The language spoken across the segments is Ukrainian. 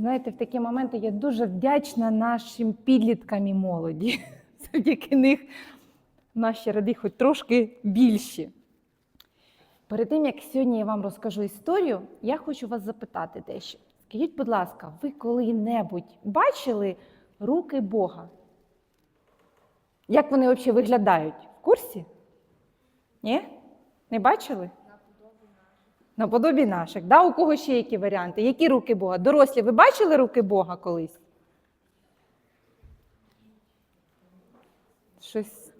Знаєте, в такі моменти я дуже вдячна нашим підліткам і молоді. Завдяки них наші роди хоч трошки більші. Перед тим, як сьогодні я вам розкажу історію, я хочу вас запитати дещо. Скажіть, будь ласка, ви коли-небудь бачили руки Бога? Як вони взагалі виглядають? В курсі? Ні? Не бачили? Наподобі наших. Да? У кого ще які варіанти? Які руки Бога? Дорослі, ви бачили руки Бога колись? Щось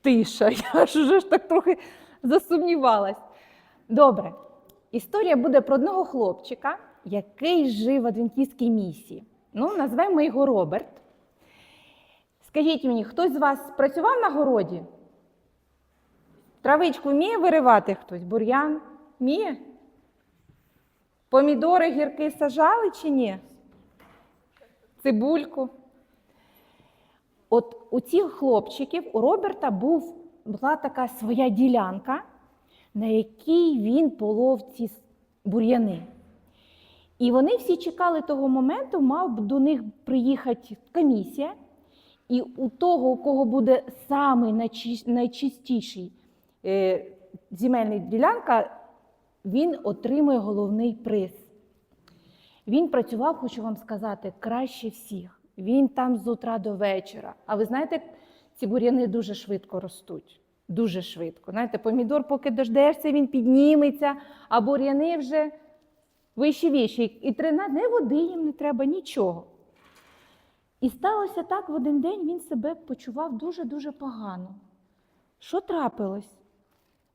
тиша. Я ж уже ж так трохи засумнівалась. Добре. Історія буде про одного хлопчика, який жив в адвентістській місії. Ну, назвемо його Роберт. Скажіть мені, хтось з вас працював на городі? Травичку вміє виривати хтось? Бур'ян? Вміє? Помідори, гірки сажали чи ні? Цибульку. От у цих хлопчиків, у Роберта був, була така своя ділянка, на якій він полов ці бур'яни. І вони всі чекали того моменту, мав до них приїхати комісія, і у того, у кого буде самий найчистіший е, земельна ділянка, він отримує головний приз. Він працював, хочу вам сказати, краще всіх. Він там з утра до вечора. А ви знаєте, ці бур'яни дуже швидко ростуть. Дуже швидко. Знаєте, помідор, поки дождешся, він підніметься, а бур'яни вже вищі віші. І трина не води їм не треба, нічого. І сталося так, в один день він себе почував дуже-дуже погано. Що трапилось?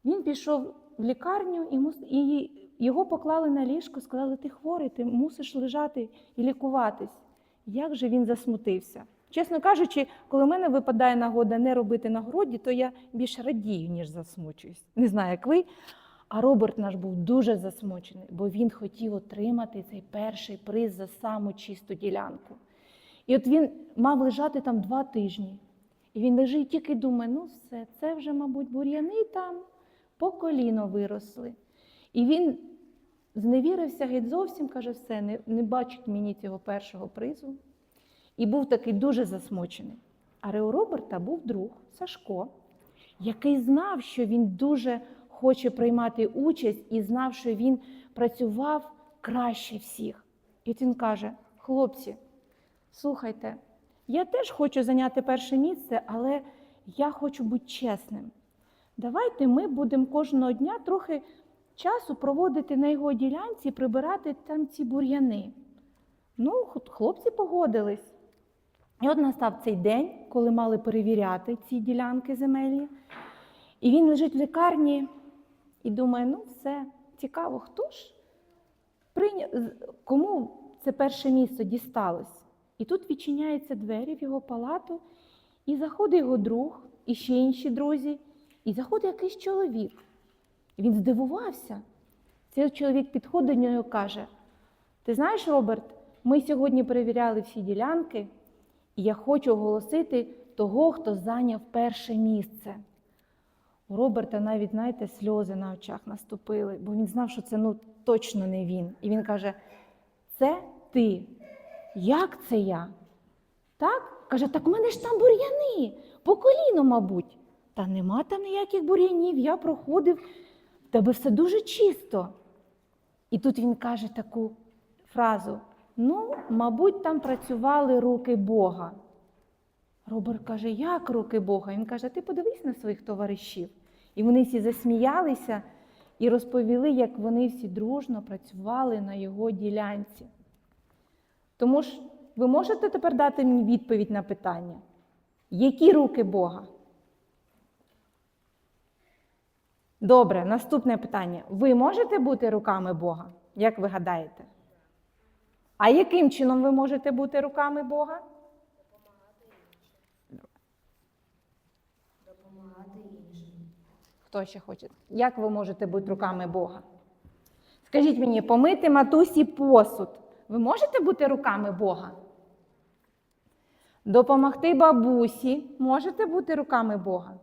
Він пішов в лікарню і, мус... і його поклали на ліжко, сказали, ти хворий, ти мусиш лежати і лікуватись. Як же він засмутився? Чесно кажучи, коли в мене випадає нагода не робити на городі, то я більше радію, ніж засмучуюсь. Не знаю, як ви. А Роберт наш був дуже засмучений, бо він хотів отримати цей перший приз за саму чисту ділянку. І от він мав лежати там два тижні. І він лежить тільки думає, ну все, це вже, мабуть, бур'яни там по коліно виросли. І він зневірився геть зовсім, каже, все, не, не бачить мені цього першого призу. І був такий дуже засмучений. А у Роберта був друг Сашко, який знав, що він дуже хоче приймати участь і знав, що він працював краще всіх. І він каже: хлопці, слухайте, я теж хочу зайняти перше місце, але я хочу бути чесним. Давайте ми будемо кожного дня трохи часу проводити на його ділянці, прибирати там ці бур'яни. Ну, хлопці погодились. І от настав цей день, коли мали перевіряти ці ділянки земельні. І він лежить в лікарні і думає: ну, все, цікаво, хто ж прийняв, кому це перше місце дісталось? І тут відчиняються двері в його палату, і заходить його друг, і ще інші друзі, і заходить якийсь чоловік. Він здивувався. Цей чоловік підходить до нього і каже: Ти знаєш, Роберт, ми сьогодні перевіряли всі ділянки, і я хочу оголосити того, хто зайняв перше місце. У Роберта навіть, знаєте, сльози на очах наступили, бо він знав, що це ну, точно не він. І він каже: Це ти. Як це я? Так? Каже, так в мене ж там бур'яни, по коліну, мабуть. Та нема там ніяких бур'янів, я проходив, в тебе все дуже чисто. І тут він каже таку фразу: ну, мабуть, там працювали руки Бога. Роберт каже, як руки Бога? Він каже, ти подивись на своїх товаришів. І вони всі засміялися і розповіли, як вони всі дружно працювали на його ділянці. Тому ж ви можете тепер дати мені відповідь на питання, які руки Бога? Добре, наступне питання. Ви можете бути руками Бога? Як ви гадаєте? А яким чином ви можете бути руками Бога? Допомагати іншим. Хто ще хоче? Як ви можете бути руками Бога? Скажіть мені, помити матусі посуд. Ви можете бути руками Бога? Допомогти бабусі можете бути руками Бога?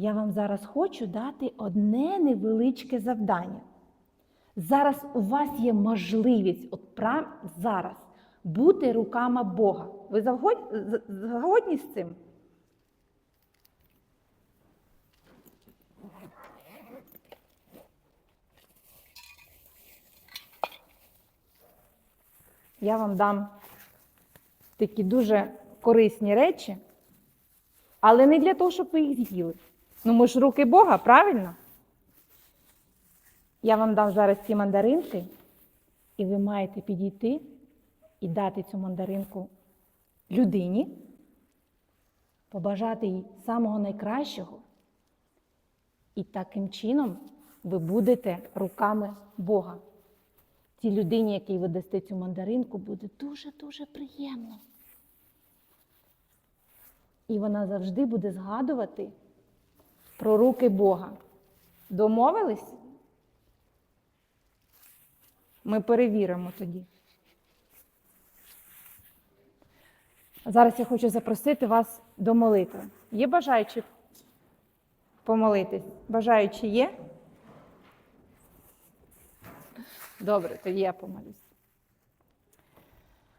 Я вам зараз хочу дати одне невеличке завдання. Зараз у вас є можливість, от прямо зараз, бути руками Бога. Ви згодні з цим? Я вам дам такі дуже корисні речі, але не для того, щоб ви їх з'їли. Ну, ми ж руки Бога, правильно? Я вам дам зараз ці мандаринки, і ви маєте підійти і дати цю мандаринку людині, побажати їй самого найкращого. І таким чином ви будете руками Бога. Тій людині, якій ви дасте цю мандаринку, буде дуже-дуже приємно. І вона завжди буде згадувати про руки Бога. Домовились? Ми перевіримо тоді. Зараз я хочу запросити вас до молитви. Є бажаючі помолитись? Бажаючі є? Добре, тоді я помолюсь.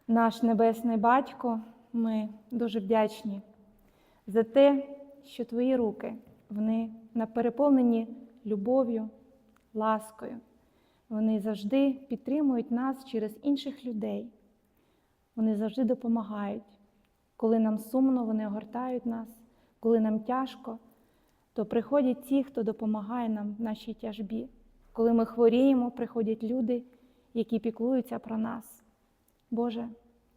Наш Небесний Батько, ми дуже вдячні за те, що Твої руки вони напереповнені любов'ю, ласкою. Вони завжди підтримують нас через інших людей. Вони завжди допомагають. Коли нам сумно, вони огортають нас, коли нам тяжко, то приходять ті, хто допомагає нам в нашій тяжбі. Коли ми хворіємо, приходять люди, які піклуються про нас. Боже,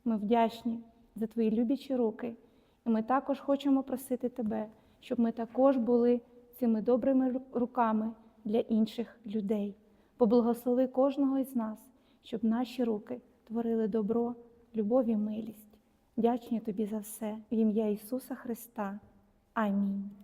ми вдячні за Твої любячі руки, і ми також хочемо просити Тебе, щоб ми також були цими добрими руками для інших людей. Поблагослови кожного із нас, щоб наші руки творили добро, любов і милість. Вдячні Тобі за все в ім'я Ісуса Христа. Амінь.